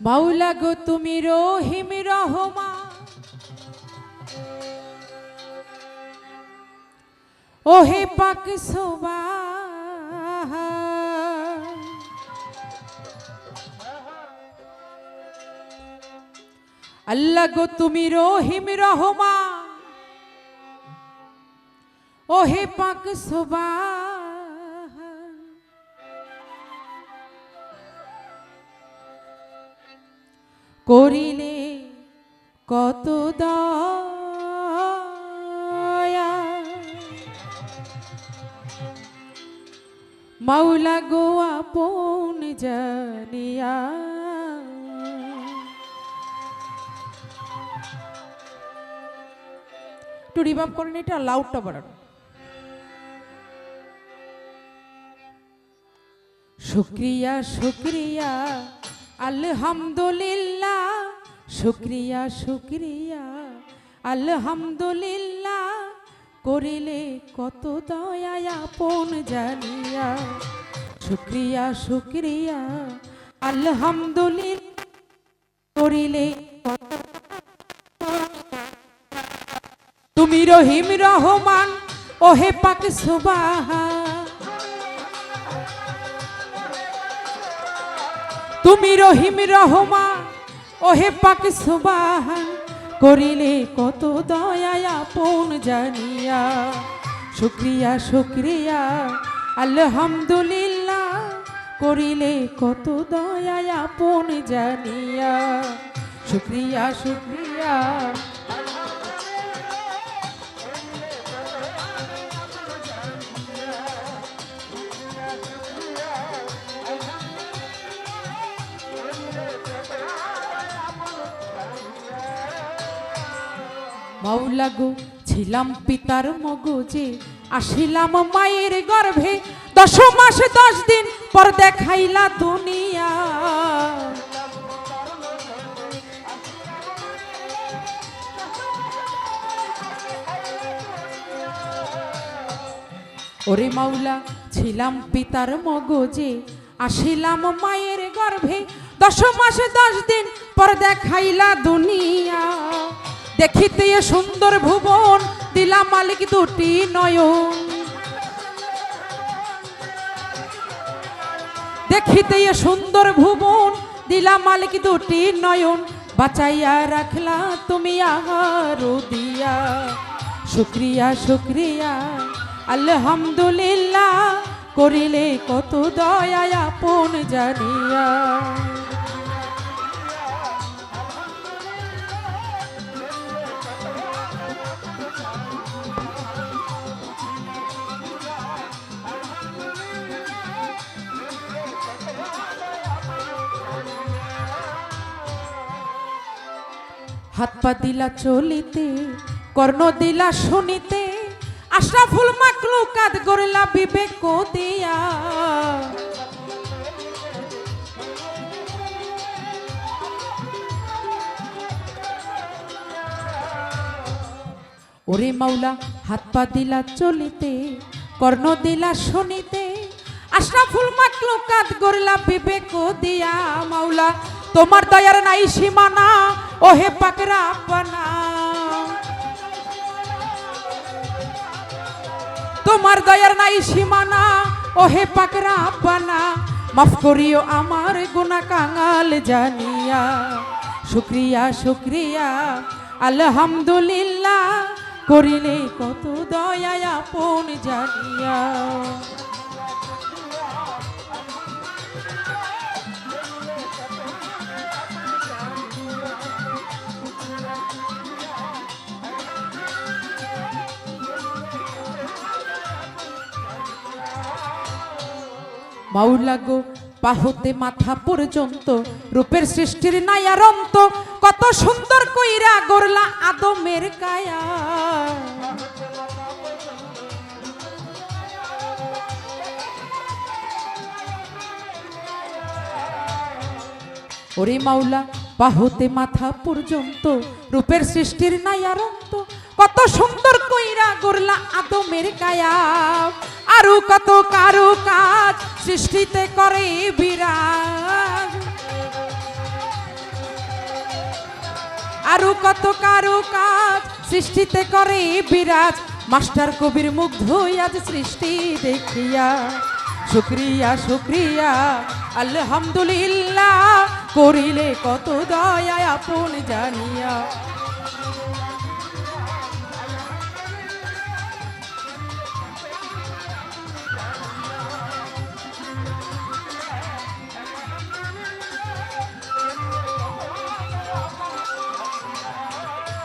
মাওলা গো তুমি রহিম রহমা ওহে পাক সোবা আল্লাহ গো তুমি রহিম রহমা ওহে পাক সোবা করিলে কত দয়া। মাওলা গো আপন জানিয়া। একটু রিভাব করেন এটা লাউডটা বাড়ানো। শুক্রিয়া শুক্রিয়া। আলহামদুলিল্লাহ, শুক্রিয়া শুক্রিয়া। আলহামদুলিল্লাহ, করিলে কত দয়া আপন জানিয়া। শুক্রিয়া শুক্রিয়া। আলহামদুলিল্লাহ, করিলে তুমি রহিম রহমান, ওহে পাক সুবাহা তুমি রহিম রহমা, ওহে পাক সুবাহান করিলে কত দয়া আপন জানিয়া। শুক্রিয়া শুক্রিয়া, আলহামদুলিল্লাহ, করিলে কত দয়া আপন জানিয়া। শুক্রিয়া শুক্রিয়া মাওলা গো ছিলাম পিতার মগজে, আসিলাম মায়ের গর্ভে। দশ মাস দশ দিন পর দেখাইলা দুনিয়া। ওরে মাওলা ছিলাম পিতার মগজে, আসিলাম মায়ের গর্ভে। দশ মাসে দশ দিন পর দেখাইলা দুনিয়া। দেখিতে সুন্দর ভুবন দিলাম মালিক দুটি নয়ন। দেখিতে সুন্দর ভুবন দিলাম মালিক দুটি নয়ন। বাঁচাইয়া রাখলা তুমি আহার দিয়া। শুক্রিয়া শুক্রিয়া, আলহামদুলিল্লাহ, করিলে কত দয়া আপন জানিয়া। হাত পা দিলা চলিতে, কর্ণ দিলা শুনিতে আশরাফুল মাকলু কাদ গরিলা বিবেক দিয়া। ওরে মাওলা, হাত পা দিলা চলিতে, কর্ণ দিলা শুনিতে আশরাফুল মাকলু কাদ গরিলা বিবেক দিয়া। মাওলা তোমার দয়ার নাই সীমানা, ওহে পাকরা আপনা তোমার দয়ার নাই সীমানা, ওহে পাকরা আপনা মাফ করিও আমার গুনা কাঙাল জানিয়া। শুক্রিয়া শুক্রিয়া, আলহামদুলিল্লাহ, করিলে কত দয়া আপন জানিয়া। মাওলা গো বাহুতে মাথা পর্যন্ত, রূপের সৃষ্টির নায়ারন্ত কত সুন্দর কইরা গরলা আদমের কায়া। ওরে মাওলা, বাহুতে মাথা পর্যন্ত, রূপের সৃষ্টির নায়ারন্ত কত সুন্দর কইরা গরলা আদমের কায়া। আরও কত কারু কাজ সৃষ্টিতে করে বিরাজ। আরও কত কারও কাজ সৃষ্টিতে করে বিরাজ। মাস্টার কবির মুগ্ধ আজ সৃষ্টি দেখিয়া। শুক্রিয়া শুক্রিয়া, আলহামদুলিল্লাহ, করিলে কত দয়া আপন জানিয়া।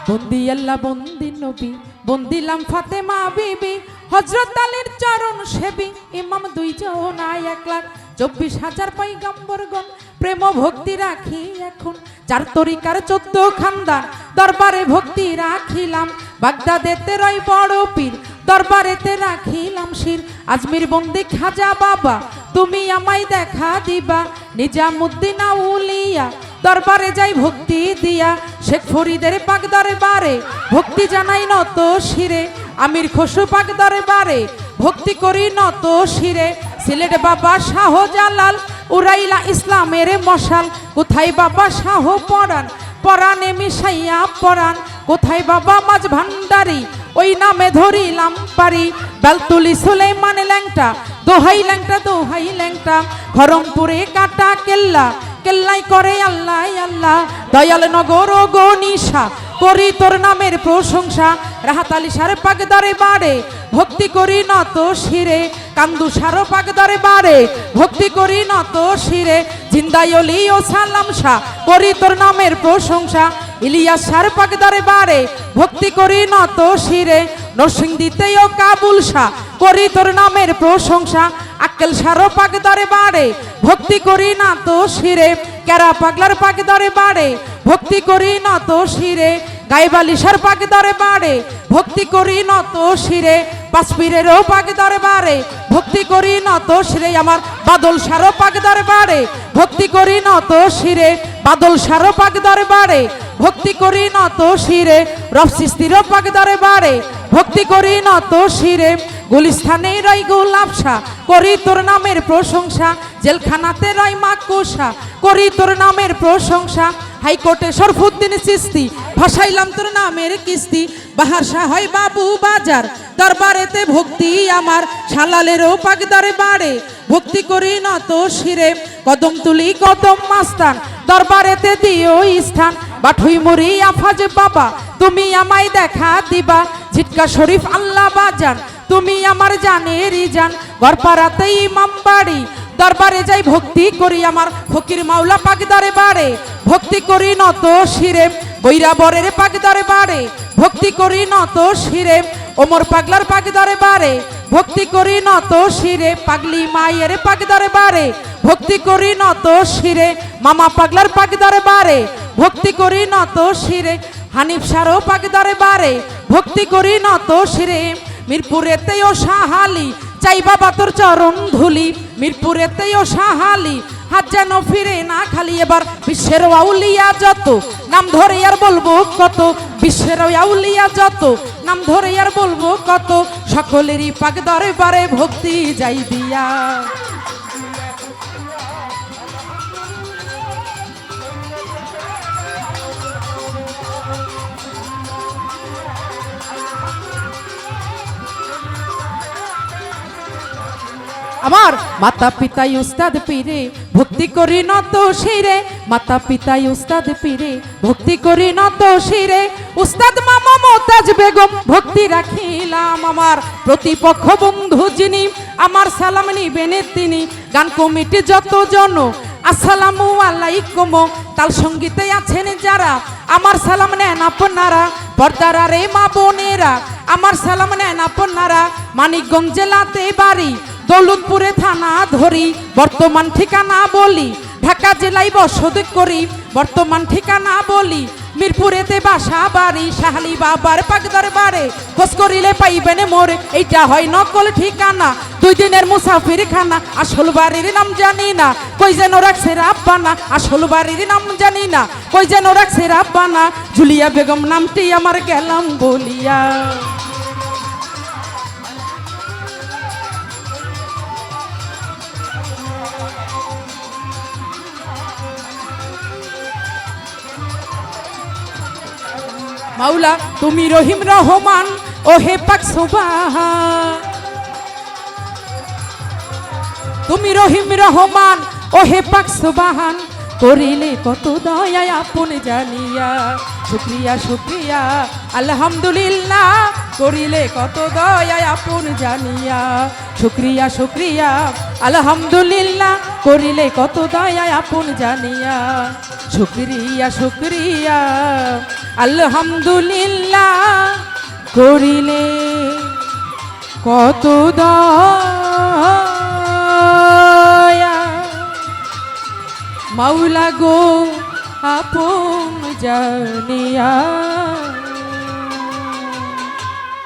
বন্দি আল্লাহ বন্দি নবী, বন্দিলাম ফাতেমা বিবি হজরত আলীর চরণ সেবী, ইমাম দুইজন আয় এক লাখ চব্বিশ হাজার পাই পৈগম্বরগণ প্রেম ভক্তি রাখি এখন চার তরিকার চোদ্দ খানদান, দরবারে ভক্তি রাখিলাম, বাগদাদেতে রয় বড় পীর, দরবারেতে রাখিলাম শির, আজমির বন্দি খাজা বাবা, তুমি আমায় দেখা দিবা, নিজামুদ্দিন আউলিয়া দরবারে যাই ভক্তি দিয়া। শেখ ফরিদের পাক দরবারে ভক্তি জানাই নত শিরে। আমির খসু পাক দরবারে ভক্তি করি নত শিরে। সিলেট বাবা শাহ জালাল উরাইলা ইসলামের মশাল। কোথায় বাবা শাহ পরাণ? পরাণে মিশাইয়া পরাণ। কোথায় বাবা মাঝ ভান্ডারি? ওই নামে ধরিলাম পারি। বেলতুলি সুলেমান ল্যাংটা, দোহাই ল্যাংটা দোহাই ল্যাংটা। খরমপুরে কাটা কেল্লা। কেল্লাই করে আল্লাহ আল্লাহ। দয়াল নগর গনিশা করি তোর নামের প্রশংসা। রাহাতালি সারে পাক দরে বাড়ে, ভক্তি করি নত শিরে। কান্দু সারো দরে বাড়ে, ভক্তি করি নত শিরে। জিন্দায়লি ও সালাম শাহ, করি তোর নামের প্রশংসা। ইলিয়াস সার দরে বাড়ে, ভক্তি করি নত শিরে। নরসিংদীতে ও কাবুল শাহ, করি তোর নামের প্রশংসা। আক্কেল সারো পাক দরে বাড়ে, ভক্তি করি না তো শিরে ক্যারা পাগলার পাক দরে বাড়ে, ভক্তি করি না তো শিরে গাইবালিশার পাক দরে বাড়ে, ভক্তি করি না তো শিরে পাঁচপীরেরও পাক দরে বাড়ে, ভক্তি করি না তো শিরে, আমার বাদল সারো পাক দরে বাড়ে, ভক্তি করি না তো শিরে বাদল সারো পাক বাড়ে ভক্তি করি না তো শিরে স্থির পাক বাড়ে ভক্তি করি না তো শিরে, গুলিস্থানে রই গোলাপসা করি তোর নামের প্রশংসা, জেলখানাতে রয় মাকুসা করি তোর নামের প্রশংসা হাইকোর্টে সরফুদ্দিন চিস্তি ভাসাইলাম তোর নামের কিস্তি। বাহার শাহ হয় বাবু বাজার, দরবারেতে ভক্তি আমার, শালালেরও পাকদারে বাড়ে ভক্তি করি নত শিরে, কদম তুলি কদম মাস্তান, দরবারেতে দিও স্থান। বাঠুই মুড়ি আফাজ বাবা, তুমি আমায় দেখা দিবা। ঝিটকা শরীফ আল্লাহ বাজান, তুমি আমার জানেরই জান। গড়পাড়াতে ইমাম বাড়ি দরবারে যাই, ভক্তি করি আমার ফকির মাওলা পাকদারে বাড়ে ভক্তি করি নত শিরে, বৈরা বরের পাকদারে বাড়ে ভক্তি করি নত শিরে, ওমর পাগলার পাকদারে বাড়ে ভক্তি করি নত শিরে, পাগলি মায়ের পাকদারে বাড়ে ভক্তি করি নত শিরে, মামা পাগলার পাকদারে বাড়ে ভক্তি করি নত শিরে, হানিফ সারও পাকদারে বাড়ে ভক্তি করি নত শিরে, মিরপুরেতেও সাহালি, চাই বাবা তোর চরণ ধুলি। মিরপুরেতেও সাহালি, হাত যেন ফিরে না খালি এবার বিশ্বের আউলিয়া যত, নাম ধরে আর বলব কত, বিশ্বের আউলিয়া যত, নাম ধরে আর বলব কত, সকলেরই পাক দরবারে ভক্তি যাই দিয়া। আমার মাতা পিতাই উস্তাদ পীরে, ভক্তি করি নত শিরে। মাতা পিতাই উস্তাদ পীরে, ভক্তি করি নত শিরে। উস্তাদ মামা মোতাজ বেগম, ভক্তি রাখিলাম আমার প্রতিপক্ষ বন্ধু যিনি। আমার সালাম নিবেন তিনি, গান কমিটি যত জন আসসালামু আলাইকুম। তাল সঙ্গীতে আছেন যারা, আমার সালাম নেন আপনারা। পর্দারা রে মা বোনেরা, আমার সালাম নেন আপনারা। মানিকগঞ্জ জেলাতে বাড়ি দৌলতপুরে থানা ধরি, বর্তমান ঠিকানা বলি, ঢাকা জেলায় বসত করি, বর্তমান ঠিকানা বলি, মিরপুরেতে বাসা বাড়ি, শাহালি বাবার পাকদার বাড়ে, খোঁজ করিলে পাইবেন মোরে, এইটা হয় নকল ঠিকানা, দুই দিনের মুসাফির খানা আসল বাড়ির নাম জানি না, কই যেন রাখছে রাব্বানা, আসল বাড়ির নাম জানি না, কই যেন রাখছে রাব্বানা, জুলিয়া বেগম নামটি আমার গেলাম বলিয়া। মাওলা, তুমি রহিম রহমান ও হে পাক তুমি রহিম রহমান ও হে পাক সুবাহান। করিলে কত দয়া আপন জানিয়া, শুক্রিয়া শুক্রিয়া, আলহামদুলিল্লাহ। করিলে কত দয়া আপন জানিয়া, শুক্রিয়া শুক্রিয়া, আলহামদুলিল্লাহ। করিলে কত দয়া আপন জানিয়া। শুক্রিয়া শুক্রিয়া। আলহামদুলিল্লাহ করিলে কত দয়া। মাওলা গো, আপন জানিয়া।